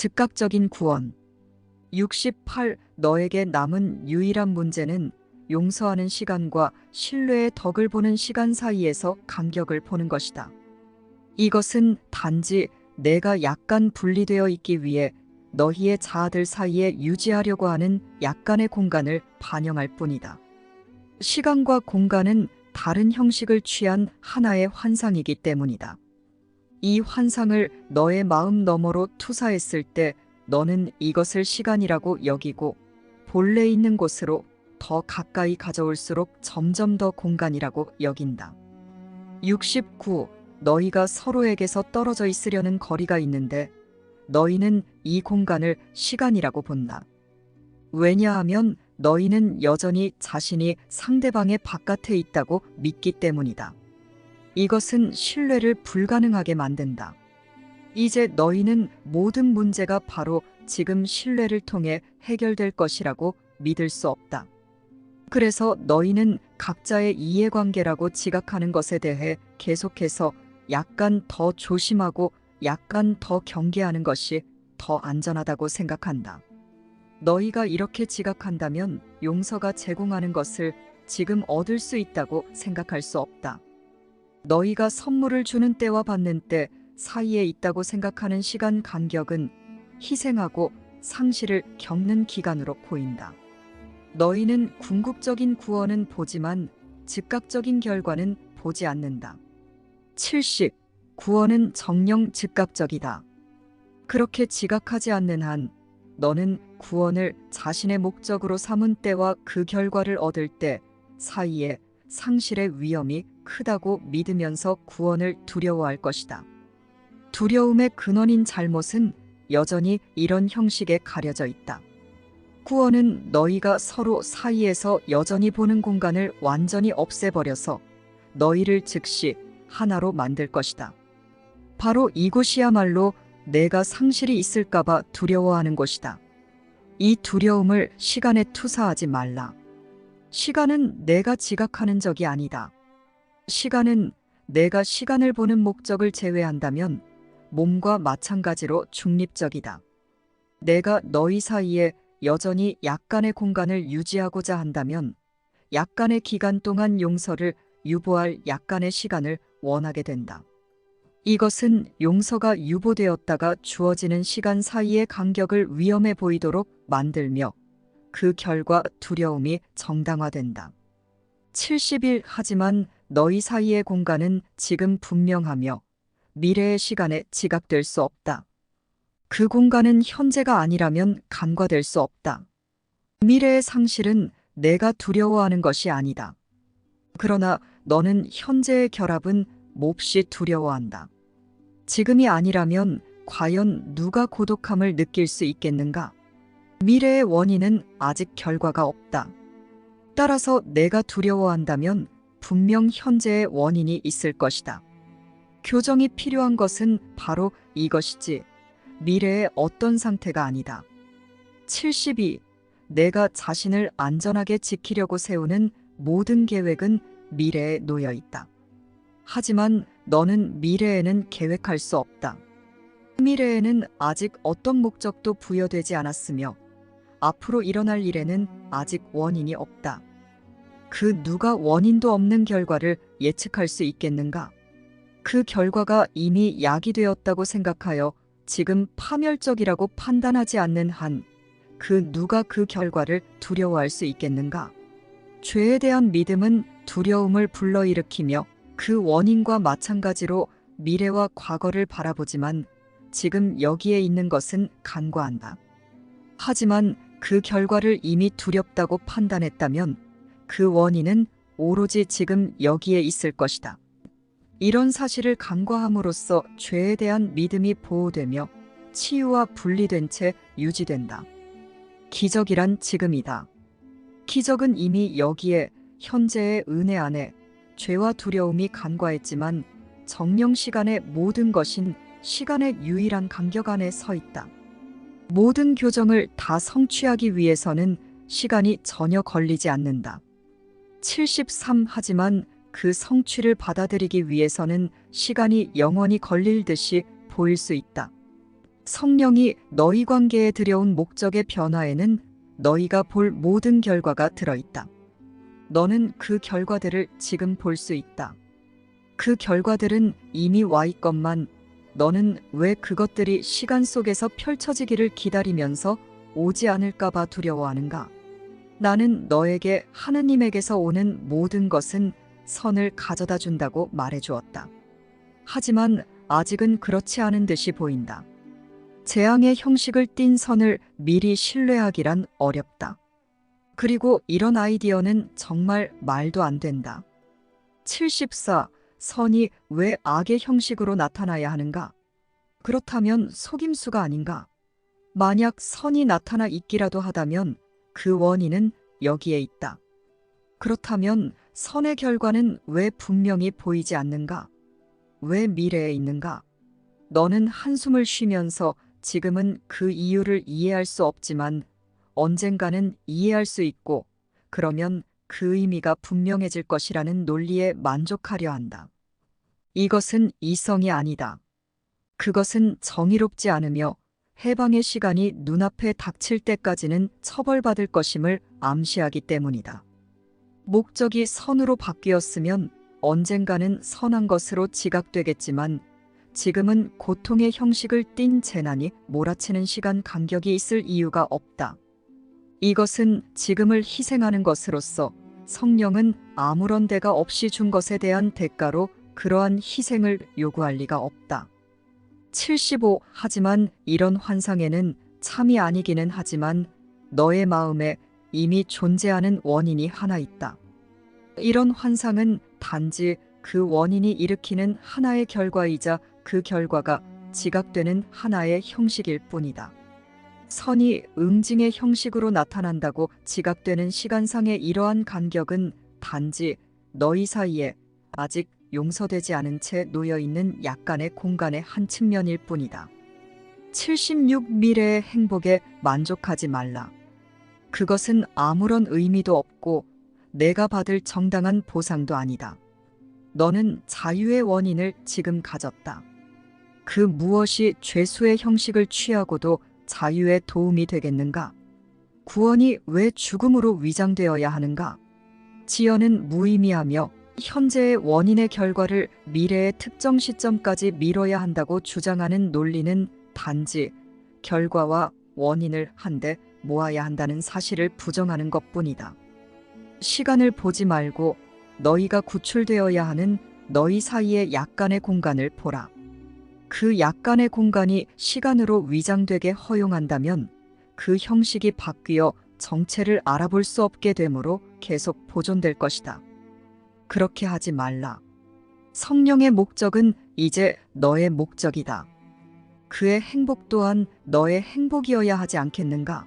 즉각적인 구원. 68. 너에게 남은 유일한 문제는 용서하는 시간과 신뢰의 덕을 보는 시간 사이에서 간격을 보는 것이다. 이것은 단지 내가 약간 분리되어 있기 위해 너희의 자아들 사이에 유지하려고 하는 약간의 공간을 반영할 뿐이다. 시간과 공간은 다른 형식을 취한 하나의 환상이기 때문이다. 이 환상을 너의 마음 너머로 투사했을 때 너는 이것을 시간이라고 여기고 본래 있는 곳으로 더 가까이 가져올수록 점점 더 공간이라고 여긴다. 69. 너희가 서로에게서 떨어져 있으려는 거리가 있는데 너희는 이 공간을 시간이라고 본다. 왜냐하면 너희는 여전히 자신이 상대방의 바깥에 있다고 믿기 때문이다. 이것은 신뢰를 불가능하게 만든다. 이제 너희는 모든 문제가 바로 지금 신뢰를 통해 해결될 것이라고 믿을 수 없다. 그래서 너희는 각자의 이해관계라고 지각하는 것에 대해 계속해서 약간 더 조심하고 약간 더 경계하는 것이 더 안전하다고 생각한다. 너희가 이렇게 지각한다면 용서가 제공하는 것을 지금 얻을 수 있다고 생각할 수 없다. 너희가 선물을 주는 때와 받는 때 사이에 있다고 생각하는 시간 간격은 희생하고 상실을 겪는 기간으로 보인다. 너희는 궁극적인 구원은 보지만 즉각적인 결과는 보지 않는다. 70. 구원은 정령 즉각적이다. 그렇게 지각하지 않는 한 너는 구원을 자신의 목적으로 삼은 때와 그 결과를 얻을 때 사이에 상실의 위험이 크다고 믿으면서 구원을 두려워할 것이다. 두려움의 근원인 잘못은 여전히 이런 형식에 가려져 있다. 구원은 너희가 서로 사이에서 여전히 보는 공간을 완전히 없애버려서 너희를 즉시 하나로 만들 것이다. 바로 이곳이야말로 내가 상실이 있을까봐 두려워하는 곳이다. 이 두려움을 시간에 투사하지 말라. 시간은 내가 지각하는 적이 아니다. 시간은 내가 시간을 보는 목적을 제외한다면 몸과 마찬가지로 중립적이다. 내가 너희 사이에 여전히 약간의 공간을 유지하고자 한다면 약간의 기간 동안 용서를 유보할 약간의 시간을 원하게 된다. 이것은 용서가 유보되었다가 주어지는 시간 사이의 간격을 위험해 보이도록 만들며 그 결과 두려움이 정당화된다. 70일 하지만 너희 사이의 공간은 지금 분명하며 미래의 시간에 지각될 수 없다. 그 공간은 현재가 아니라면 간과될 수 없다. 미래의 상실은 내가 두려워하는 것이 아니다. 그러나 너는 현재의 결합은 몹시 두려워한다. 지금이 아니라면 과연 누가 고독함을 느낄 수 있겠는가? 미래의 원인은 아직 결과가 없다. 따라서 내가 두려워한다면 분명 현재의 원인이 있을 것이다. 교정이 필요한 것은 바로 이것이지 미래의 어떤 상태가 아니다. 72. 내가 자신을 안전하게 지키려고 세우는 모든 계획은 미래에 놓여 있다. 하지만 너는 미래에는 계획할 수 없다. 미래에는 아직 어떤 목적도 부여되지 않았으며 앞으로 일어날 일에는 아직 원인이 없다. 그 누가 원인도 없는 결과를 예측할 수 있겠는가? 그 결과가 이미 야기되었다고 생각하여 지금 파멸적이라고 판단하지 않는 한 그 누가 그 결과를 두려워할 수 있겠는가? 죄에 대한 믿음은 두려움을 불러일으키며 그 원인과 마찬가지로 미래와 과거를 바라보지만 지금 여기에 있는 것은 간과한다. 하지만 그 결과를 이미 두렵다고 판단했다면 그 원인은 오로지 지금 여기에 있을 것이다. 이런 사실을 간과함으로써 죄에 대한 믿음이 보호되며 치유와 분리된 채 유지된다. 기적이란 지금이다. 기적은 이미 여기에 현재의 은혜 안에 죄와 두려움이 간과했지만 정령 시간의 모든 것인 시간의 유일한 간격 안에 서 있다. 모든 교정을 다 성취하기 위해서는 시간이 전혀 걸리지 않는다. 73 하지만 그 성취를 받아들이기 위해서는 시간이 영원히 걸릴 듯이 보일 수 있다. 성령이 너희 관계에 들여온 목적의 변화에는 너희가 볼 모든 결과가 들어있다. 너는 그 결과들을 지금 볼 수 있다. 그 결과들은 이미 와 있건만 너는 왜 그것들이 시간 속에서 펼쳐지기를 기다리면서 오지 않을까봐 두려워하는가? 나는 너에게 하느님에게서 오는 모든 것은 선을 가져다 준다고 말해 주었다. 하지만 아직은 그렇지 않은 듯이 보인다. 재앙의 형식을 띤 선을 미리 신뢰하기란 어렵다. 그리고 이런 아이디어는 정말 말도 안 된다. 74. 선이 왜 악의 형식으로 나타나야 하는가? 그렇다면 속임수가 아닌가? 만약 선이 나타나 있기라도 하다면 그 원인은 여기에 있다. 그렇다면 선의 결과는 왜 분명히 보이지 않는가? 왜 미래에 있는가? 너는 한숨을 쉬면서 지금은 그 이유를 이해할 수 없지만 언젠가는 이해할 수 있고 그러면 그 의미가 분명해질 것이라는 논리에 만족하려 한다. 이것은 이성이 아니다. 그것은 정의롭지 않으며 해방의 시간이 눈앞에 닥칠 때까지는 처벌받을 것임을 암시하기 때문이다. 목적이 선으로 바뀌었으면 언젠가는 선한 것으로 지각되겠지만 지금은 고통의 형식을 띤 재난이 몰아치는 시간 간격이 있을 이유가 없다. 이것은 지금을 희생하는 것으로서 성령은 아무런 대가 없이 준 것에 대한 대가로 그러한 희생을 요구할 리가 없다. 75. 하지만 이런 환상에는 참이 아니기는 하지만 너의 마음에 이미 존재하는 원인이 하나 있다. 이런 환상은 단지 그 원인이 일으키는 하나의 결과이자 그 결과가 지각되는 하나의 형식일 뿐이다. 선이 응징의 형식으로 나타난다고 지각되는 시간상의 이러한 간격은 단지 너희 사이에 아직 용서되지 않은 채 놓여 있는 약간의 공간의 한 측면일 뿐이다. 76 미래의 행복에 만족하지 말라. 그것은 아무런 의미도 없고 내가 받을 정당한 보상도 아니다. 너는 자유의 원인을 지금 가졌다. 그 무엇이 죄수의 형식을 취하고도 자유에 도움이 되겠는가? 구원이 왜 죽음으로 위장되어야 하는가? 지연은 무의미하며 현재의 원인의 결과를 미래의 특정 시점까지 미뤄야 한다고 주장하는 논리는 단지 결과와 원인을 한데 모아야 한다는 사실을 부정하는 것 뿐이다. 시간을 보지 말고 너희가 구출되어야 하는 너희 사이의 약간의 공간을 보라. 그 약간의 공간이 시간으로 위장되게 허용한다면 그 형식이 바뀌어 정체를 알아볼 수 없게 되므로 계속 보존될 것이다. 그렇게 하지 말라. 성령의 목적은 이제 너의 목적이다. 그의 행복 또한 너의 행복이어야 하지 않겠는가?